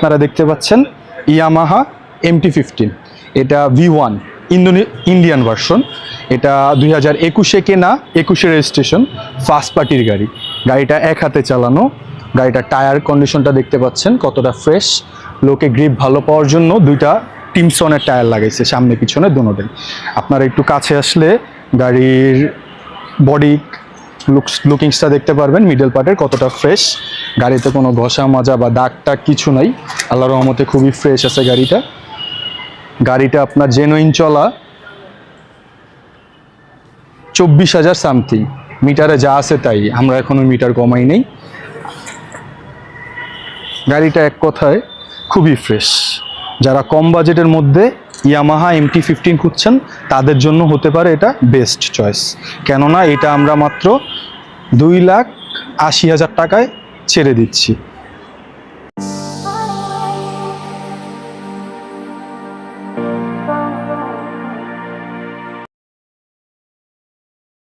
আপনারা দেখতে পাচ্ছেন ইয়ামাহা এমটি ফিফটিন এটা ভি ওয়ান ইন্দোনে ইন্ডিয়ান ভার্সন এটা দুই হাজার একুশে কেনা, একুশে রেজিস্ট্রেশন ফার্স্ট পার্টির গাড়ি। গাড়িটা এক হাতে চালানো গাড়িটা টায়ার কন্ডিশনটা দেখতে পাচ্ছেন, কতটা ফ্রেশ লোকে গ্রিপ ভালো পাওয়ার জন্য দুইটা টিমসনের টায়ার লাগাইছে সামনে পিছনে দুটোটাই আপনারা একটু কাছে আসলে গাড়ির বডি লুকস লুকিংসটা দেখতে পারবেন মিডল পার্টের কতটা ফ্রেশ গাড়িতে কোনো ঘষা, মাজা বা দাগ টাগ কিছু নাই। আল্লাহর রহমতে খুবই ফ্রেশ আছে গাড়িটা। গাড়িটা আপনার জেনুইন চলা চব্বিশ হাজার সামথিং মিটারে যা আছে তাই। আমরা এখনও মিটার কমাই নেই। গাড়িটা এক কথায় খুবই ফ্রেশ যারা কম বাজেটের মধ্যে ইয়ামাহা এম টি ফিফটিন খুঁজছেন, তাদের জন্য হতে পারে এটা বেস্ট চয়েস কেননা এটা আমরা মাত্র দুই লাখ আশি হাজার টাকায় ছেড়ে দিচ্ছি।